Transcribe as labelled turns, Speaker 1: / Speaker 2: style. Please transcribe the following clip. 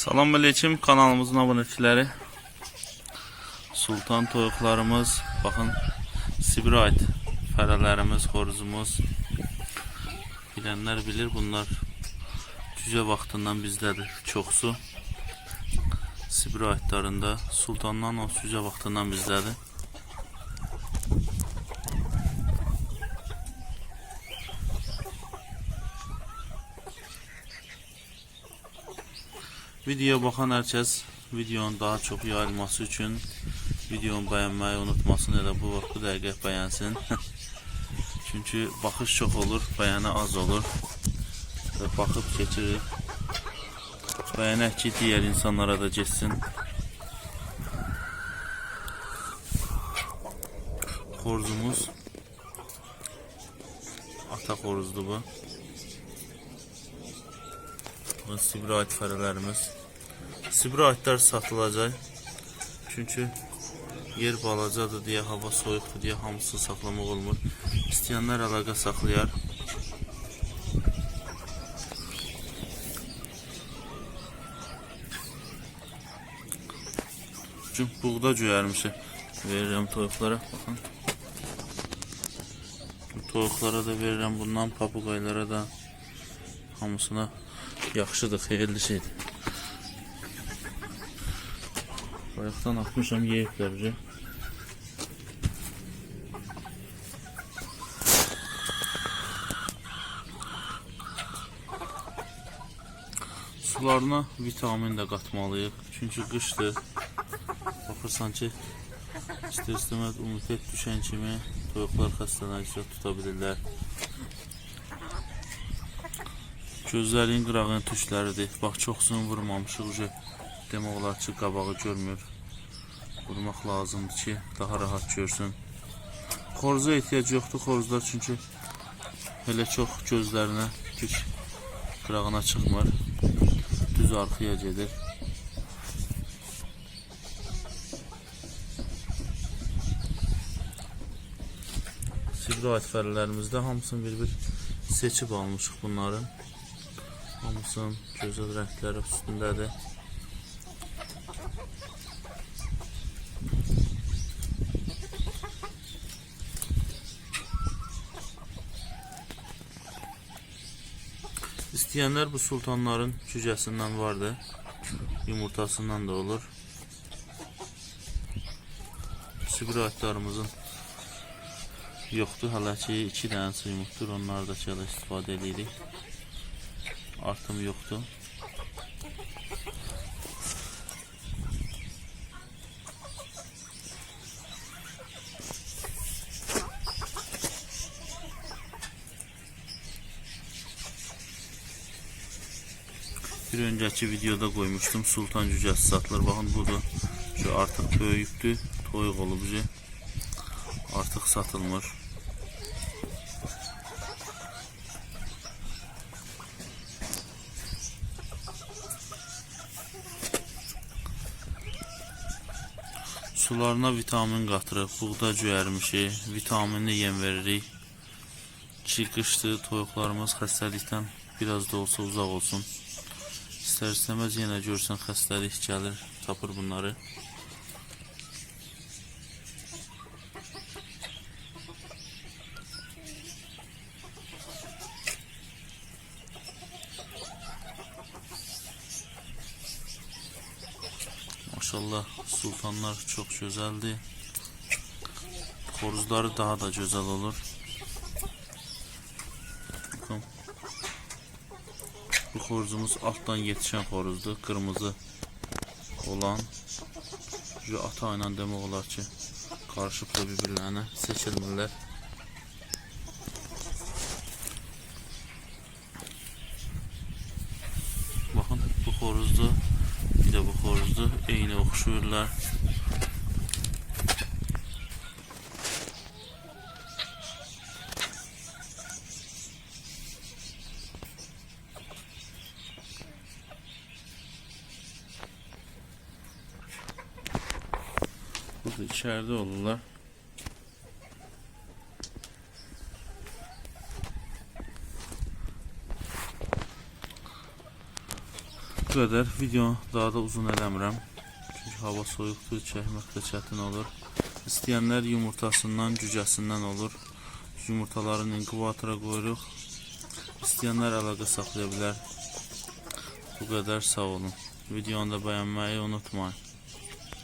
Speaker 1: Salam aleyküm kanalımızın abunəçiləri. Sultan toyuqlarımız, baxın Sibirə aid fərələrimiz, xoruzumuz. Bilənlər bilir bunlar cücə vaxtından bizdədir çoxsu. Sibirə aidlərində Sultandan o cücə vaxtından bizdədir. Videoya baxan hər kəs videonun daha çox yayılması üçün videonu bəyənməyi unutmasın, elə bu vaxt bu dəqiqə bəyənsin. Çünki baxış çox olur, bəyəni az olur və baxıb keçirir. Bəyənək ki, digər insanlara da getsin. Xoruzumuz ata xoruzdur bu. Bu Sibirə aid fərələrimiz. Sibirə aidlər satılacaq. Çünki yer balacadır deyə, hava soyuqdur deyə hamısı saxlamaq olmur. İstəyənlər əlaqə saxlayar. Çünki buğda cöyərmişi verirəm toyuqlara. Baxın. Toyuqlara da verirəm bundan, papuqaylara da hamısına yaxşıdır, xeyirli şeydir. Bayaqdan atmışam, yeyiblər bizi. Sularına vitamin də qatmalıyıq. Çünki qışdır. Baxırsan ki, istər-istəməz ummitet düşən kimi toyuqlar xəstələnəcək tuta bilirlər. Gözlərin qırağın tükləridir. Bax çoxsunu vurmamışıq uje. Demək olar ki, qabağı görmür. Vurmaq lazımdır ki, daha rahat görsün. Xoruza ehtiyac yoxdur xoruzlar çünki elə çox gözlərinə tük qırağına çıxmır. Düz arxaya gedir. Sibri ait fərələrimizdə hamısını bir-bir seçib almışıq bunların. Hamısının gözəl rəngləri üstündədir. İstəyənlər bu sultanların cücəsindən vardır. Yumurtasından da olur. Sibir aytlarımızın yoxdur. Hələ ki 2 dənəsi yumurtdur. Onları da çələ istifadə edirik. Artım yoxdur. Bir önceki videoda koymuştum sultan cücesi satılır. Bakın budur. Şu artık böyüktü. Toyuq olub bu. Artık satılmır. Sularına vitamin qatırıq, buğda cöyərmişi, vitaminli yem veririk. Ki qışdır, toyuqlarımız xəstəlikdən biraz da olsa uzaq olsun. İstər istəməz yenə görsən xəstəlik gəlir, tapır bunları. Maşallah sultanlar çok güzeldi. Xoruzları daha da güzel olur. Bakın. Bu xoruzumuz alttan yetişen xoruzdur. Kırmızı olan. Şu ata ilə demək olar ki, qarışıb da bir-birlərinə seçilmirlər. Baxın, bu xoruzdur. Bir de bu xoruzdur. Eyni oxşuyurlar. Burada içeride olurlar. Bu qədər. Video daha da uzun eləmirəm. Çünki hava soyuqdur, çəkmək də çətin olur. İstəyənlər yumurtasından, cücəsindən olur. Yumurtaların inkubatora qoyuruq. İstəyənlər əlaqə saxlaya bilər. Bu qədər sağ olun. Videonu da bəyənməyi unutmayın.